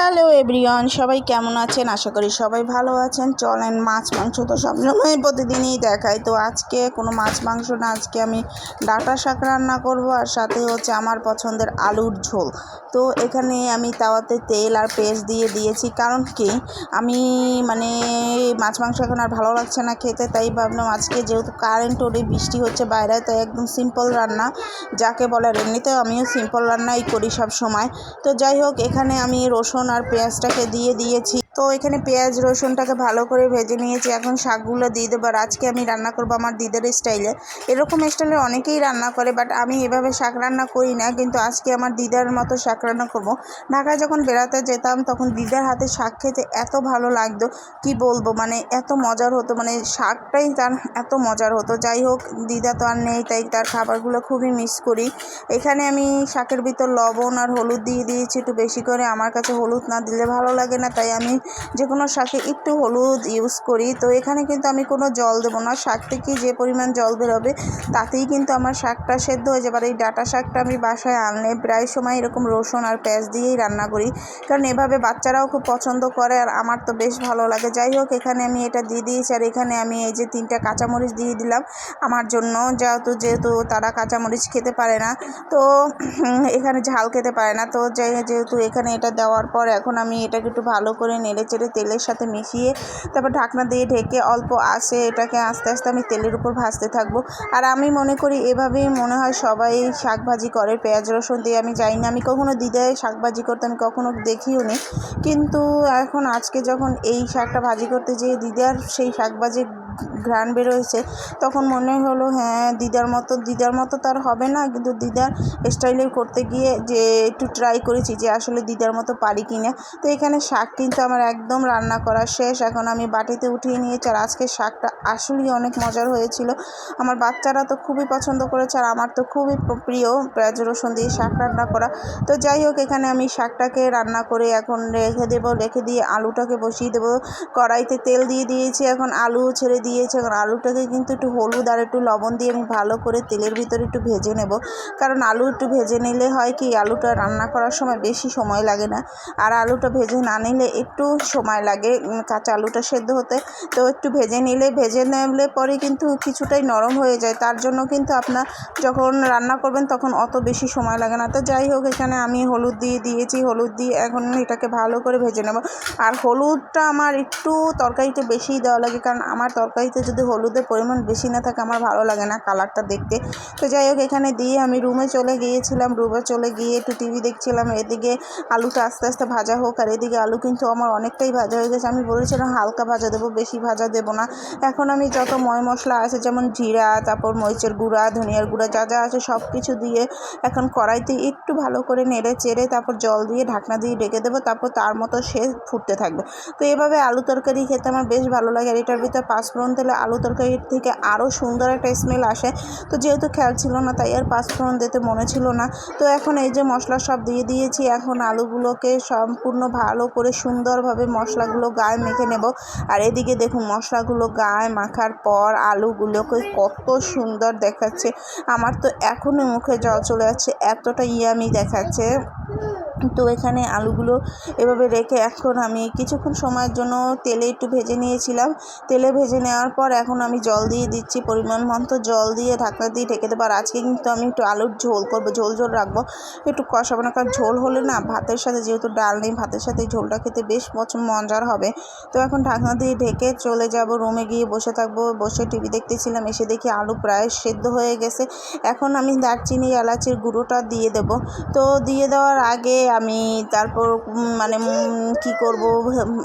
Hello everyone, সবাই কেমন আছেন? আশা করি সবাই ভালো আছেন। চলেন, মাছ, মাংস তো সবসময় প্রতিদিনই দেখাই। তো আজকে কোনো মাছ, মাংস না, আজকে আমি ডাটা শাক রান্না করব আর সাথে হচ্ছে আমার পছন্দের আলুর ঝোল। তো এখানে আমি তাওয়াতে তেল আর পেস্ট দিয়ে দিয়েছি। কারণ কি? আমি মানে মাছ মাংস এখন আর ভালো লাগছে না খেতে, তাই ভাবলাম আজকে যেহেতু কারেন্ট ওরে বৃষ্টি হচ্ছে বাইরে, তাই একদম সিম্পল রান্না, যাকে বলে এমনিতেও আমিও সিম্পল রান্নাই করি সব সময় তো যাই হোক, এখানে আমি রসুন আর পেঁয়াজটাকে দিয়ে দিয়েছি। তো এখানে পেঁয়াজ, রসুনটাকে ভালো করে ভেজে নিয়েছি। এখন শাকগুলো দিয়ে দেবো আর আজকে আমি রান্না করব আমার দিদার স্টাইলে। এরকম স্টাইলে অনেকেই রান্না করে বাট আমি এভাবে শাক রান্না করি না, কিন্তু আজকে আমার দিদার মতো শাক রান্না করব। ঢাকায় যখন বেড়াতে যেতাম, তখন দিদার হাতে শাক খেতে এত ভালো লাগতো। কি বলব মানে এত মজার হতো মানে শাকটাই তার এত মজার হতো। যাই হোক, দিদা তো আর নেই, তাই তার খাবারগুলো খুবই মিস করি। এখানে আমি শাকের ভিতর লবণ আর হলুদ দিয়ে দিয়েছি, একটু বেশি করে। আমার কাছে হলুদ না দিলে ভালো লাগে না, তাই আমি যে কোনো শাকে একটু হলুদ ইউজ করি। তো এখানে কিন্তু আমি কোনো জল দেবো না। শাক থেকে যে পরিমাণ জল বেরোবে, তাতেই কিন্তু আমার শাকটা সেদ্ধ হয়ে যাবে। আর এই ডাটা শাকটা আমি বাসায় আনলে প্রায় সময় এরকম রসুন আর পেঁয়াজ দিয়েই রান্না করি। কারণ এভাবে বাচ্চারাও খুব পছন্দ করে আর আমার তো বেশ ভালো লাগে। যাই হোক, এখানে আমি এটা দিয়ে দিয়েছি। আর এখানে আমি এই যে তিনটা কাঁচামরিচ দিয়ে দিলাম আমার জন্য। যেহেতু যেহেতু তারা কাঁচামরিচ খেতে পারে না, তো এখানে ঝাল খেতে পারে না। তো যেহেতু এখানে এটা দেওয়ার পর এখন আমি এটাকে একটু ভালো করে নেড়ে চেড়ে তেলের সাথে মিশিয়ে তারপর ঢাকনা দিয়ে ঢেকে অল্প আসে এটাকে আস্তে আস্তে আমি তেলের উপর ভাজতে থাকব। আর আমি মনে করি এভাবেই মনে হয় সবাই শাক ভাজি করে। পেঁয়াজ, রসুন দিয়ে আমি যাই না, আমি কখনো দিদায় শাক ভাজি করতে আমি কখনো দেখিও নি। কিন্তু এখন আজকে যখন এই শাকটা ভাজি করতে যেয়ে দিদার সেই শাক ভাজি ঘ্রাণ বেরোয়েছে। তখন মনে হলো হ্যাঁ দিদার মতো দিদার মতো তার হবে না। কিন্তু দিদার স্টাইলে করতে গিয়ে যে একটু ট্রাই করেছি যে আসলে দিদার মতো পারি কি না। তো এখানে শাক কিন্তু আমার একদম রান্না করা শেষ। এখন আমি বাটিতে উঠিয়ে নিয়েছি আর আজকে শাকটা আসলেই অনেক মজার হয়েছিল। আমার বাচ্চারা তো খুবই পছন্দ করেছে আর আমার তো খুবই প্রিয়। পেঁয়াজ, রসুন দিয়ে শাক রান্না করা। তো যাই হোক, এখানে আমি শাকটাকে রান্না করে এখন রেখে দেবো। রেখে দিয়ে আলুটাকে বসিয়ে দেবো। কড়াইতে তেল দিয়ে দিয়েছি। এখন আলু ছেড়ে দিয়েছি। এখন আলুটাকে কিন্তু একটু হলুদ আর একটু লবণ দিয়ে আমি ভালো করে তেলের ভিতরে একটু ভেজে নেব। কারণ আলু একটু ভেজে নিলে হয় কি, আলুটা রান্না করার সময় বেশি সময় লাগে না। আর আলুটা ভেজে না নিলে একটু সময় লাগে কাঁচা আলুটা সেদ্ধ হতে। তো একটু ভেজে নিলে ভেজে নিলে পরে কিন্তু কিছুটাই নরম হয়ে যায়। তার জন্য কিন্তু আপনার যখন রান্না করবেন তখন অত বেশি সময় লাগে না। তো যাই হোক, এখানে আমি হলুদ দিয়ে দিয়েছি, হলুদ দিয়ে এখন এটাকে ভালো করে ভেজে নেব। আর হলুদটা আমার একটু তরকারিতে বেশিই দেওয়া লাগে, কারণ আমার তরকারিতে যদি হলুদের পরিমাণ বেশি না থাকে, আমার ভালো লাগে না কালারটা দেখতে। তো যাই হোক, এখানে দিয়ে আমি রুমে চলে গিয়েছিলাম। রুমে চলে গিয়ে একটু টিভি দেখছিলাম। এদিকে আলুটা আস্তে আস্তে ভাজা হোক, আর এদিকে আলু কিন্তু আমার অনেকটাই ভাজা হয়ে গেছে। আমি বলেছিলাম হালকা ভাজা দেবো, বেশি ভাজা দেবো না। এখন আমি যত ময় মশলা আছে, যেমন জিরা, তারপর মরিচের গুঁড়া, ধনিয়ার গুঁড়া, যা যা আছে সব কিছু দিয়ে এখন কড়াইতে একটু ভালো করে নেড়ে চেড়ে তারপর জল দিয়ে ঢাকনা দিয়ে ঢেকে দেবো, তারপর তার মতো সে ফুটতে থাকবে। তো এভাবে আলু তরকারি খেতে আমার বেশ ভালো লাগে, আর এটার ভিতরে পাঁচফোড়ন দিলে আলু তরকারির থেকে আরও সুন্দর একটা স্মেল আসে। তো যেহেতু খেয়াল ছিল না, তাই আর পাঁচফোড়ন দিতে মনে ছিল না। তো এখন এই যে মশলা সব দিয়ে দিয়েছি, এখন আলুগুলোকে সম্পূর্ণ ভালো করে সুন্দরভাবে মশলাগুলো গায়ে মেখে নেব। আর এদিকে দেখুন, মশলাগুলো গায়ে মাখার পর আলুগুলোকে কত সুন্দর দেখাচ্ছে। আমার তো এখনই মুখে জল চলে যাচ্ছে এতটা ইয়ামি দেখাচ্ছে। তো এখানে আলুগুলো এভাবে রেখে এখন আমি কিছুক্ষণ সময়ের জন্য তেলে একটু ভেজে নিয়েছিলাম। তেলে ভেজে নেওয়ার পর এখন আমি জল দিয়ে দিচ্ছি, পরিমাণ মতো জল দিয়ে ঢাকনা দিয়ে ঢেকে দেবো। আর আজকে কিন্তু আমি একটু আলুর ঝোল করব, ঝোল ঝোল রাখব। একটু কষাবো না, কারণ ঝোল হলে না ভাতের সাথে যেহেতু ডাল নেই, ভাতের সাথে ঝোলটা খেতে বেশ মজার হবে। তো এখন ঢাকনা দিয়ে ঢেকে চলে যাব, রুমে গিয়ে বসে থাকব। বসে টিভি দেখতেছিলাম, এসে দেখি আলু প্রায় সেদ্ধ হয়ে গেছে। এখন আমি দারচিনি, এলাচির গুঁড়োটা দিয়ে দেবো। তো দিয়ে দেওয়ার আগে আমি তারপর মানে কি করব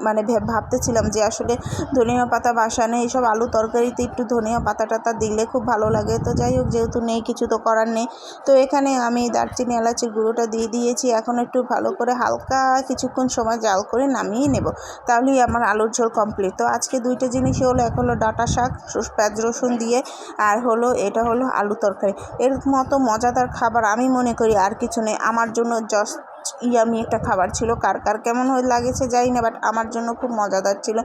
মানে ভাবতেছিলাম যে আসলে ধনিয়া পাতা বাসা নেই এইসব আলু তরকারিতে একটু ধনিয়া পাতা টাতা দিলে খুব ভালো লাগে। তো যাই হোক, যেহেতু নেই, কিছু তো করার নেই। তো এখানে আমি দারচিনি, এলাচির গুঁড়োটা দিয়ে দিয়েছি। এখন একটু ভালো করে হালকা কিছুক্ষণ সময় জাল করে নামিয়ে নেব। তাহলেই আমার আলুর ঝোল কমপ্লিট। তো আজকে দুইটা জিনিসই হলো, এক হলো ডাটা শাক পেঁয়াজ রসুন দিয়ে, আর হলো, এটা হলো আলু তরকারি। এর মতো মজাদার খাবার আমি মনে করি আর কিছু নেই। আমার জন্য জাস্ট ইয়ামি একটা খাবার ছিল। কার কার কেমন হয়ে লাগেছে যাই না বাট আমার জন্য খুব মজাদার ছিল।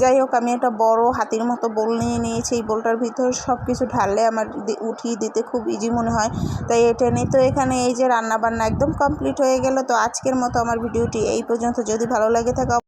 যাই হোক, আমি একটা বড় হাতির মতো বোল নিয়ে নিয়েছি। এই বোলটার ভিতরে সব কিছু ঢাললে আমার উঠিয়ে দিতে খুব ইজি মনে হয়। তাই এটা নিয়ে তো এখানে এই যে রান্না বান্না একদম কমপ্লিট হয়ে গেল। তো আজকের মতো আমার ভিডিওটি এই পর্যন্ত। যদি ভালো লাগে থাকে